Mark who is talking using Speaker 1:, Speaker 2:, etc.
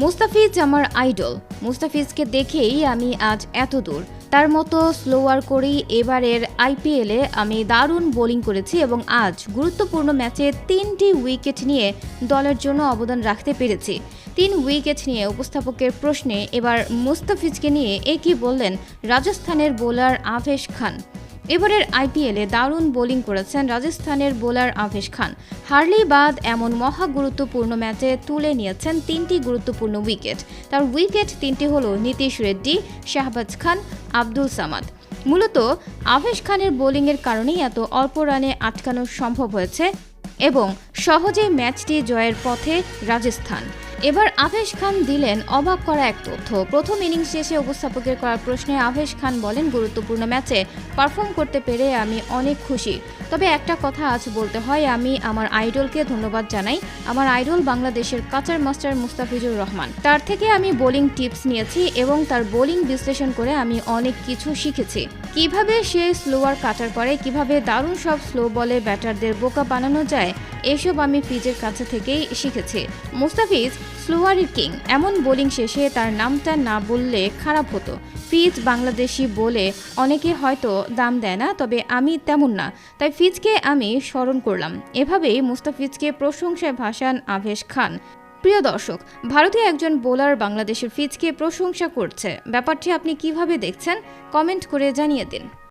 Speaker 1: মুস্তাফিজ আমার আইডল। মুস্তাফিজকে দেখেই আমি আজ এত দূর। তার মতো স্লোয়ার করেই এবারের আইপিএলে আমি দারুণ বোলিং করেছি এবং আজ গুরুত্বপূর্ণ ম্যাচে তিনটি উইকেট নিয়ে দলের জন্য অবদান রাখতে পেরেছি। তিন উইকেট নিয়ে উপস্থাপকের প্রশ্নে এবার মুস্তাফিজকে নিয়ে একই বললেন রাজস্থানের বোলার আভেশ খান? এবারের আইপিএলে দারুণ বোলিং করেছেন রাজস্থানের বোলার আভেশ খান। হার্লি বাদ এমন মহা গুরুত্বপূর্ণ ম্যাচে তুলে নিয়েছেন তিনটি গুরুত্বপূর্ণ উইকেট। তার উইকেট তিনটি হল নীতিশ রেড্ডি, শাহবাজ খান, আব্দুল সামাদ। মূলত আভেশ খানের বোলিংয়ের কারণেই এত অল্প রানে আটকানো সম্ভব হয়েছে এবং সহজেই ম্যাচটি জয়ের পথে রাজস্থান। এবার আভেশ খান দিলেন অবাক করা এক তথ্য। প্রথম ইনিংস শেষে উপস্থাপকের করা প্রশ্নে আভেশ খান বলেন, গুরুত্বপূর্ণ ম্যাচে পারফর্ম করতে পেরে আমি অনেক খুশি। তবে একটা কথা আজ বলতে হয়, আমি আমার আইডলকে ধন্যবাদ জানাই। আমার আইডল বাংলাদেশের কাচার মাস্টার মুস্তাফিজুর রহমান। তার থেকে আমি বোলিং টিপস নিয়েছি এবং তার বোলিং বিশ্লেষণ করে আমি অনেক কিছু শিখেছি। কীভাবে সে স্লোয়ার কাটার পরে কীভাবে দারুণ সব স্লো বলে ব্যাটারদের বোকা বানানো যায়, এসব আমি ফিজের কাছে থেকেই শিখেছি। মুস্তাফিজ স্লোয়ারের কিং। এমন বোলিং শেষে তার নামটা না বললে খারাপ হতো। ফিজ বাংলাদেশি বলে অনেকে হয়তো দাম দেয় না, তবে আমি তেমন না। তাই ফিজকে আমি স্মরণ করলাম। এভাবেই মুস্তাফিজকে প্রশংসায় ভাসান আভেশ খান। প্রিয় দর্শক, ভারতীয় একজন বোলার বাংলাদেশের ফিজকে প্রশংসা করছে। ব্যাপারটি আপনি কীভাবে দেখছেন? কমেন্ট করে জানিয়ে দিন।